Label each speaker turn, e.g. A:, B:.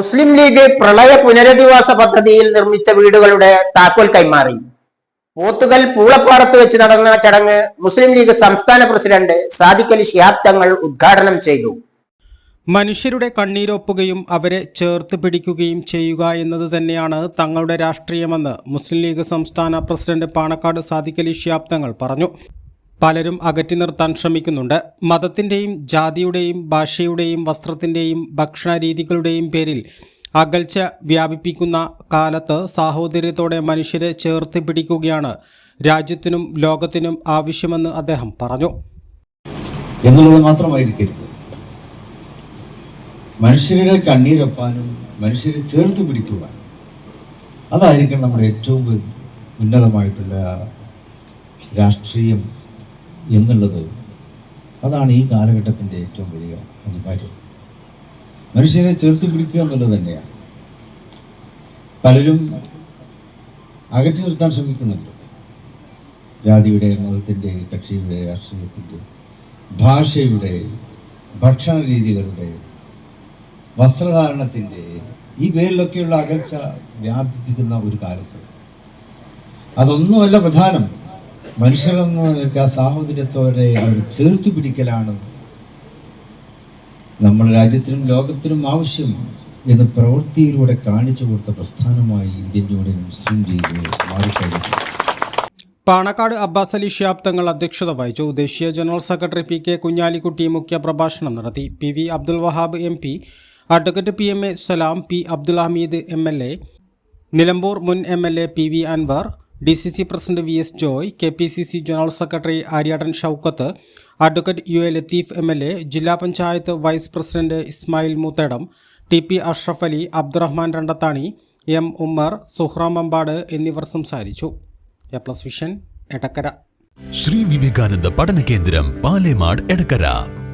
A: മുസ്ലിം league പ്രളയ പുനരധിവാസ പദ്ധതിയിൽ നിർമ്മിച്ച വീടുകളുടെ താക്കോൽ കൈമാറി. പോത്തുകൽ പൂളപ്പാറത്ത് വെച്ച് നടന്ന ചടങ്ങ് മുസ്ലിം ലീഗ് സംസ്ഥാന പ്രസിഡന്റ് സാദിഖ് അലി ശിഹാബ് തങ്ങൾ ഉദ്ഘാടനം ചെയ്തു.
B: മനുഷ്യരുടെ കണ്ണീരൊപ്പുകയും അവരെ ചേർത്ത് പിടിക്കുകയും ചെയ്യുക എന്നത് തന്നെയാണ് തങ്ങളുടെ രാഷ്ട്രീയമെന്ന് മുസ്ലിം ലീഗ് സംസ്ഥാന പ്രസിഡന്റ് പാണക്കാട് സാദിഖ് അലി ഷിയാബ് തങ്ങൾ പറഞ്ഞു. പലരും അകറ്റി നിർത്താൻ ശ്രമിക്കുന്നുണ്ട്. മതത്തിന്റെയും ജാതിയുടെയും ഭാഷയുടെയും വസ്ത്രത്തിന്റെയും ഭക്ഷണരീതികളുടെയും പേരിൽ അകൽച്ച വ്യാപിപ്പിക്കുന്ന കാലത്ത് സാഹോദര്യത്തോടെ മനുഷ്യരെ ചേർത്ത് പിടിക്കുകയാണ് രാജ്യത്തിനും ലോകത്തിനും ആവശ്യമെന്ന് അദ്ദേഹം പറഞ്ഞു.
C: എന്നുള്ളത് മാത്രമായിരിക്കരുത്. മനുഷ്യരുടെ കണ്ണീരൊപ്പാനും മനുഷ്യരെ ചേർത്ത് പിടിക്കുവാൻ അതായിരിക്കണം നമ്മുടെ ഏറ്റവും ഉന്നതമായിട്ടുള്ള രാഷ്ട്രീയം എന്നുള്ളത് അതാണ് ഈ കാലഘട്ടത്തിന്റെ ഏറ്റവും വലിയ അനിവാര്യത മനുഷ്യനെ ചേർത്ത് പിടിക്കുക എന്നുള്ളത് തന്നെയാണ്. പലരും അകറ്റി നിർത്താൻ ശ്രമിക്കുന്നുണ്ട്. ജാതിയുടെ മതത്തിന്റെ കക്ഷിയുടെ രാഷ്ട്രീയത്തിന്റെ ഭാഷയുടെ ഭക്ഷണ രീതികളുടെ വസ്ത്രധാരണത്തിന്റെ ഈ പേരിലൊക്കെയുള്ള അകൽച്ച വ്യാപിപ്പിക്കുന്ന ഒരു കാലത്ത്. അതൊന്നുമല്ല പ്രധാനം. മനുഷ്യരെന്ന നിലയ്ക്ക് ആ സാഹോദര്യത്തോടെ ചേർത്ത് പിടിക്കലാണ് നമ്മുടെ രാജ്യത്തിനും ലോകത്തിനും ആവശ്യം എന്ന് പ്രവൃത്തിയിലൂടെ കാണിച്ചു കൊടുത്ത പ്രസ്ഥാനമായി ഇന്ത്യൻ യൂണിയൻ മുസ്ലിം ലീഗ് മാറിക്കഴിഞ്ഞു.
B: പാണക്കാട് അബ്ബാസ് അലി ഷിയാബ് തങ്ങൾ അധ്യക്ഷത വഹിച്ചു. ദേശീയ general secretary P K Kunhalikutty മുഖ്യപ്രഭാഷണം നടത്തി. P V Abdul Wahab M P advocate P M A Salam P Abdul Hameed M L A Nilambur മുൻ M L A P V Anvar D C C president V S Joy K P C C general secretary Aryadan Shoukath advocate U A Latheef M L A ജില്ലാ panchayat vice president Ismail Moothedam T P Ashraf Ali Abdurahman Randathani M Ummer Suhram Ambad എന്നിവർ സംസാരിച്ചു. A plus vision Edakkara.
D: Sree Vivekananda പഠന കേന്ദ്രം പാലേമാട് എടക്കര.